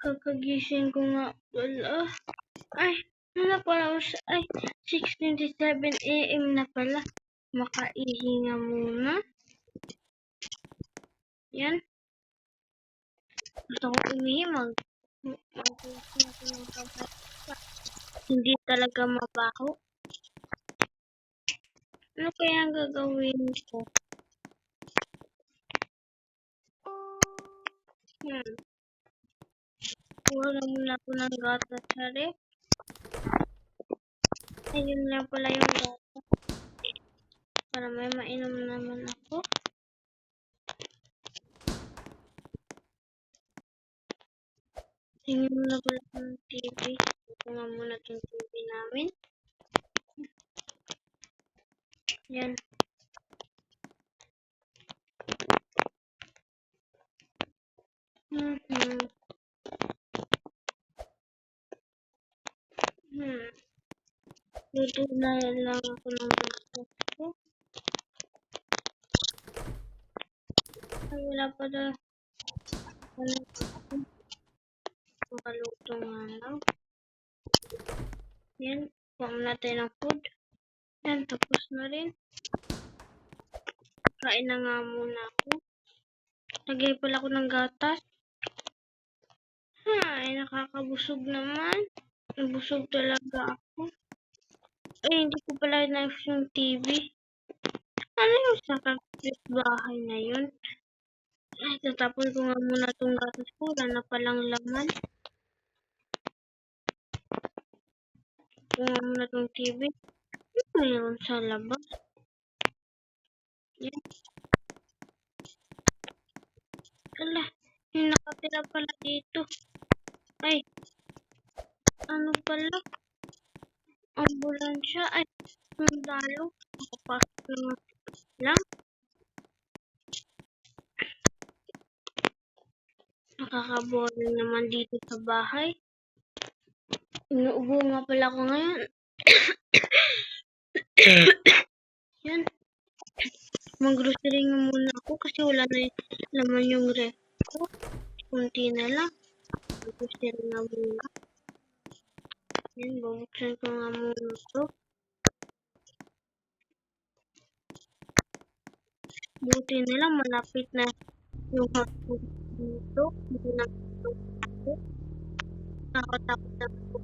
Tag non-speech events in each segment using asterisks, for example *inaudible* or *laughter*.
Kakagising ko nga pala. Ay, ano pala? sa- Ay, 6.27 a.m. na pala. Makaihinga muna. Yan. Gusto ko umihi mag... mag ako ng kamay. Hindi talaga mabaho. Ano kaya ang gagawin ko? Hmm. Kuha na muna ako ng gata sa ref. Ayun na pala yung gata. Para may mainom naman ako. Tingin muna pala ng TV. Nga muna itong TV namin. Yan. Mhm. Hmm. Luto na lang ako ng ko. Ay, wala pa daw. Ano ako? Makaluto nga lang. Yan. Kuha natin ng food. Yan, tapos na rin. Kain na nga muna ako. Lagay pala ako ng gatas. Ay, nakakabusog naman. Nabusog talaga ako. Ay, hindi ko pala na yung TV. Ano yung sa bahay na yun? Ay, tatapon ko nga muna itong gatas ko. Wala na palang laman. Nga muna itong TV. Ano mayroon sa labas? Yan. Ala, yung nakatira pala dito. Ay, ano pala? Ambulansya. Ay, sundalo. Nakapasok na lang. Nakakaboring naman dito sa bahay. Inuubo nga pala ako ngayon. *coughs* Yan. Mag-grocery nga muna ako kasi wala na y- laman yung ref ko. Kunti na lang. Mag-grocery nga muna. Yan, bubuksan ko nga muna ito. Buti na lang, malapit na yung hotspot dito. Hindi na ito. Nakatakot na ako.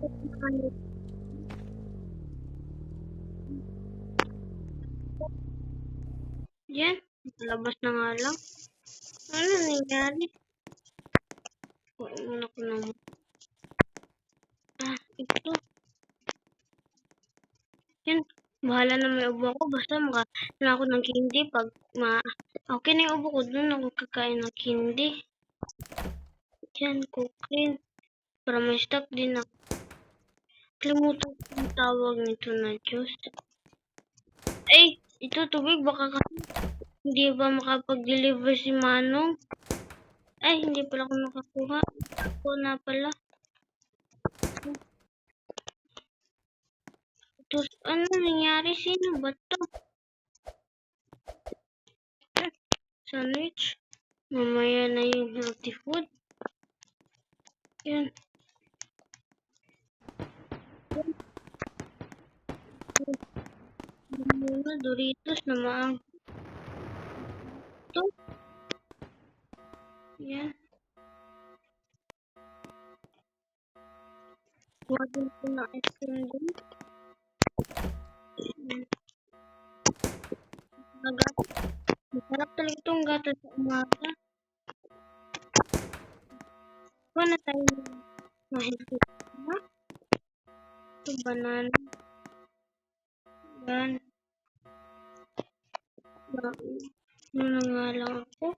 Yan, labas na nga lang. Ano nangyari? Muna ko ng... Ah, ito. Yan, bahala na may ubo ako. Basta maka na ako ng candy pag ma... Okay na yung ubo ko. Doon ako kakain ng candy. Yan, cooking. Para may stock din ako. Kalimutan ko yung tawag nito na juice. Ay, ito tubig. Baka kasi hindi ba makapag-deliver si Manong? Ay, hindi pala ako nakakuha. Ako na pala. Tapos, ano nangyari? Sino ba to? Ah, Sandwich. Mamaya na yung healthy food. Yan. Yan muna, Doritos na maang. Ito. Yan. Kuha din ko na ice cream din. Yan. Nagat. Masarap talaga itong gata sa umaga. Kuha na tayo ng Ito, banana. Yan. Ano nga lang ako.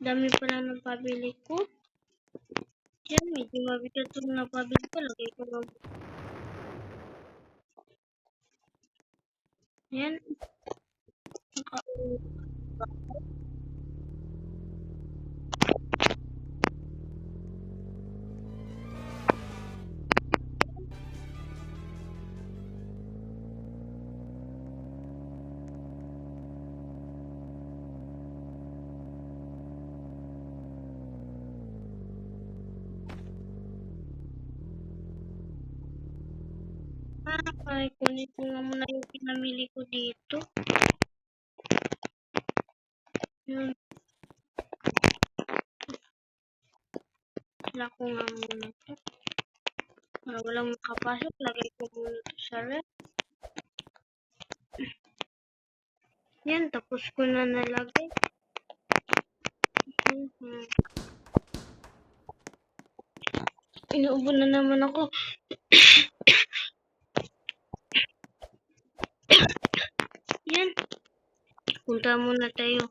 Dami pala ng pabili ko. Yan, medyo mabigat itong napabili ko. Lagay ko ng... Yan. Nakauwi. Ay, kunin ko nga muna yung pinamili ko dito. Yun. Wala ko nga muna to. Para walang makapasok, lagay ko muna to sa ref. Yan, tapos ko na nalagay. Mhm. Inuubo na naman ako. *coughs* Yan. Punta muna tayo.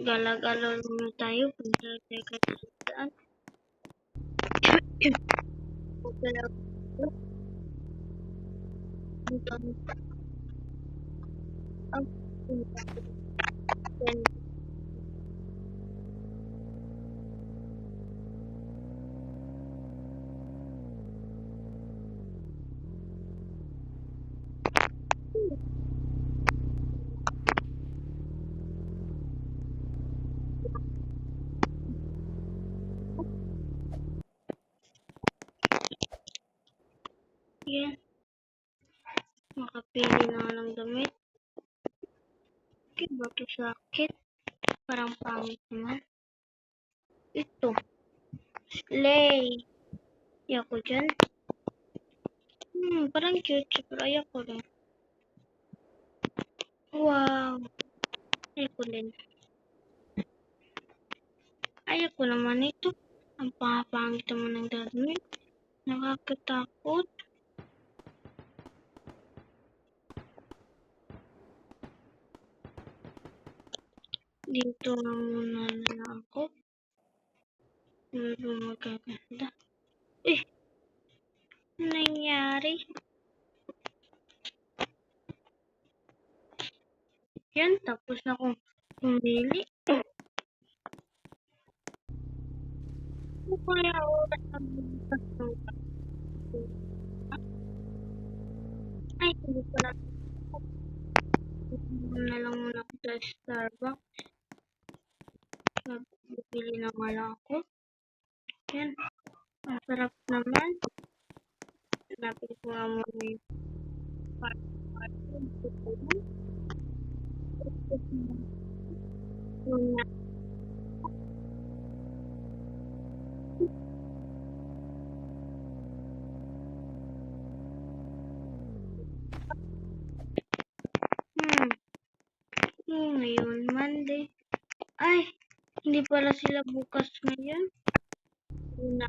Galag-alal muna tayo. Punta tayo kahit saan. Punta ako. Punta ang punta. Yan. Makapili na ng damit. Okay ba ito sakit? Parang pangit naman. Ito. Slay. Ayoko dyan. Hmm, parang cute. Pero ayoko rin. Wow. Ayoko din. Ayoko naman ito. Ang pangapangit naman ng damit. Nakakatakot. Dito na muna na ako. Medyo magaganda. Eh! Ano nangyari? Yan, tapos na akong pumili. Ano kaya oras na bukas ng Ay, hindi pala. na lang muna ako sa Starbucks. Bibili na nga lang ako. Yan. Ang sarap naman. Hanapin ko nga muna yung part-part. Muna. Hmm. Hindi pala sila bukas ngayon. Una.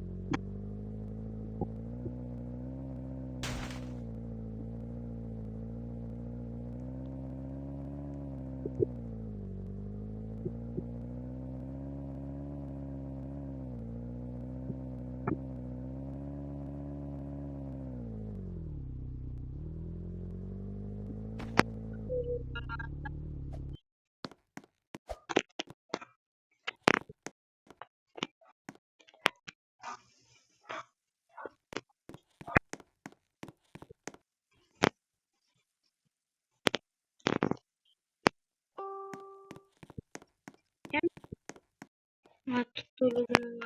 Yan. Matutulog na nga lang.